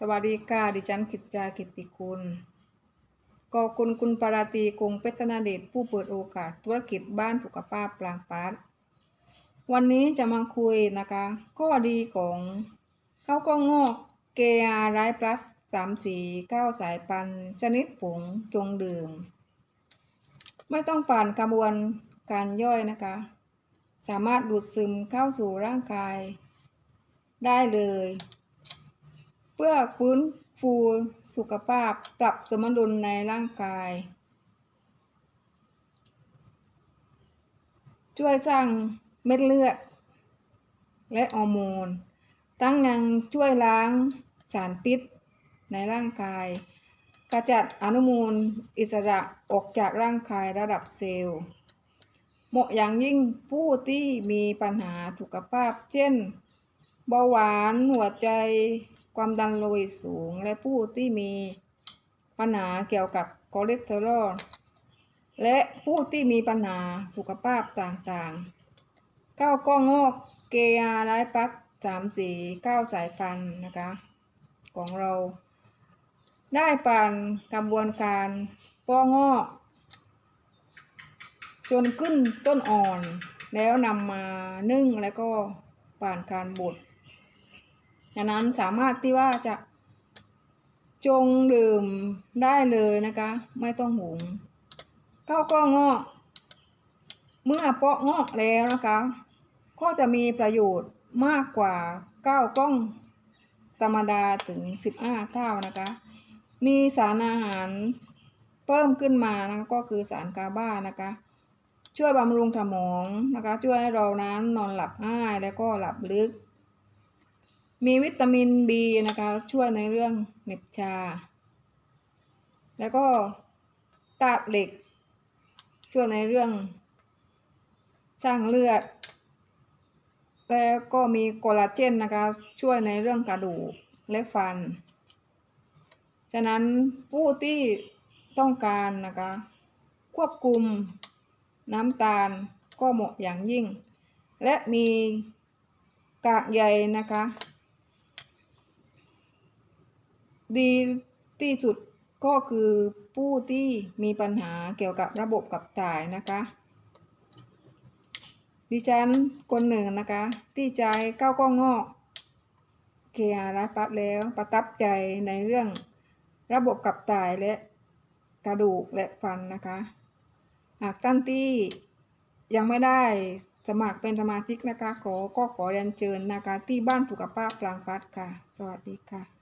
สวัสดีค่ะ ดิฉันกิจจากิติคุณก็คุณคุณปาราตรีคงเพชรนาเดชผู้เปิดโอกาสธุรกิจบ้านสุขภาพปลางปัดวันนี้จะมาคุยนะคะ ข้อดีของข้าวกล้องงอกเกียร์ไรพลัสสามสี่เก้าสายพันธุ์ชนิดผงจงดื่ม ไม่ต้องผ่านกระบวนการย่อยนะคะ สามารถดูดซึมเข้าสู่ร่างกาย ได้เลย เพื่อฟื้นฟูสุขภาพปรับสมดุลในร่างกาย ช่วยสร้างเม็ดเลือด และฮอร์โมน ตั้งยังช่วยล้างสารพิษในร่างกายกระจัดอนุมูลอิสระออกจากร่างกายระดับเซลล์ เหมาะอย่างยิ่งผู้ที่มีปัญหาสุขภาพ เช่น เบาหวานหัวใจ ความดันโลหิตสูง และผู้ที่มีปัญหาเกี่ยวกับคอเลสเตอรอลและผู้ที่มีปัญหาสุขภาพต่างๆ ก้าวก้องงอกเกียร์ไรปัสสามสี่เก้าสายพันธุ์นะคะ ของเรา ได้ผ่านกระบวนการป้องอก จนขึ้นต้นอ่อน แล้วนำมานึ่งแล้วก็ผ่านการบด ฉะนั้นสามารถที่ว่าจะจงดื่มได้เลยนะคะ ไม่ต้องหุงข้าวกล้องงอก เมื่อเปาะงอกแล้วนะคะ ก็จะมีประโยชน์มากกว่าก้าวกล้องธรรมดาถึง 15 เท่านะคะ มีสารอาหารเพิ่มขึ้นมานะก็คือสารกาบ้านะคะ ช่วยบำรุงสมองนะคะ ช่วยให้เรานั้นนอนหลับง่ายแล้วก็หลับลึก มีวิตามิน B นะคะ ช่วยในเรื่องเหน็บชา แล้วก็ตาดเหล็ก ช่วยในเรื่องสร้างเลือด แล้วก็มีโคลลาเจนนะคะ ช่วยในเรื่องกระดูกและฟัน ฉะนั้นผู้ที่ต้องการนะคะ ควบคุมน้ำตาลก็เหมาะอย่างยิ่ง และมีกากใยนะคะ ดีที่สุดก็คือผู้ที่มีปัญหาเกี่ยวกับระบบกับถ่ายนะคะ ดิฉันคนหนึ่งนะคะ ที่ใจก้าวก้องงอกเคียรัปับแล้วประทับใจในเรื่องระบบกับถ่ายและกระดูกและฟันนะคะ หากท่านที่ยังไม่ได้สมัครเป็นสมาชิกนะคะ ขอก็ขอเรียนเชิญนะคะ ที่บ้านสุขภาพปรางพัดค่ะ สวัสดีค่ะ